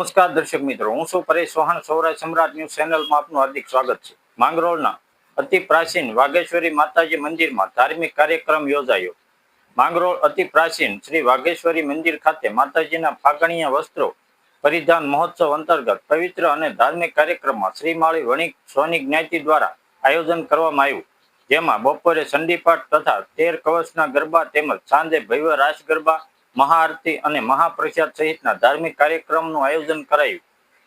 નમસ્કાર દર્શક મિત્રો, હું છું પરેશ ચૌહાણ સૌરાષ્ટ્ર સમ્રાટ ન્યૂઝ ચેનલમાં આપનું હાર્દિક સ્વાગત છે. માંગરોળના અતિ પ્રાચીન વાઘેશ્વરી માતાજી મંદિરમાં ધાર્મિક કાર્યક્રમ યોજાયો. માંગરોળ અતિ પ્રાચીન શ્રી વાઘેશ્વરી મંદિર ખાતે માતાજીના ફાગણીયા વસ્ત્રો, પરિધાન મહોત્સવ અંતર્ગત પવિત્ર અને ધાર્મિક કાર્યક્રમમાં શ્રીમાળી વણિક સોની જ્ઞાતિ દ્વારા આયોજન કરવામાં આવ્યું. જેમાં બપોરે સંડીપાઠ તથા તેર કવચના ગરબા તેમજ સાંજે ભવ્ય રાસ ગરબા મહાઆરતી અને મહાપ્રસાદ સહિતના ધાર્મિક કાર્યક્રમનું આયોજન કરાયું.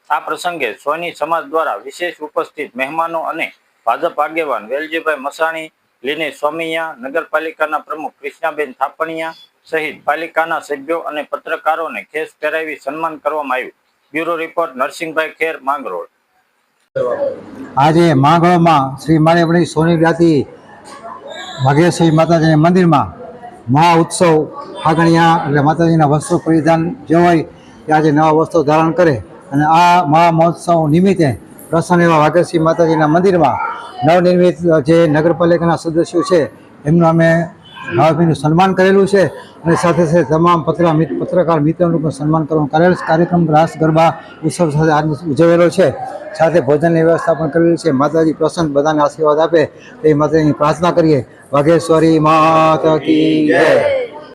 આ પ્રસંગે સોની સમાજ દ્વારા વિશેષ ઉપસ્થિત મહેમાનો અને ભાજપ આગેવાન વેલજીભાઈ મસાણી, લીને સોમિયા નગરપાલિકાના પ્રમુખ કૃષ્ણાબેન થાપણિયા સહિત પાલિકાના સભ્યો અને પત્રકારોને ખેસ પહેરાવી સન્માન કરવામાં આવ્યું. Bureau report, Narsinhbhai Kher, Mangrol. આજે માંગરોળમાં શ્રી માળેવણી સોની જ્ઞાતિ ભાગ્યેશ્વરી માતાજીના મંદિરમાં મહા ઉત્સવ ફાગણિયા એટલે માતાજીના વસ્ત્રો પરિધાન જે હોય તે આજે નવા વસ્ત્રો ધારણ કરે અને આ મહા મહોત્સવ નિમિત્તે પ્રસન્ન એવા વાઘરસિંહ માતાજીના મંદિરમાં નવનિર્મિત જે નગરપાલિકાના સદસ્યો છે એમનું અમે નવાભાઈનું સન્માન કરેલું છે. અને સાથે સાથે તમામ પત્ર પત્રકાર મિત્રોનું પણ સન્માન કરવાનું કરેલ કાર્યક્રમ રાસ ગરબા ઉત્સવ સાથે આજ ઉજવેલો છે. સાથે ભોજનની વ્યવસ્થા પણ કરેલી છે. માતાજી પ્રસન્ન બધાને આશીર્વાદ આપે. એ માતાજીની પ્રાર્થના કરીએ. વાઘેશ્વરી માતા કી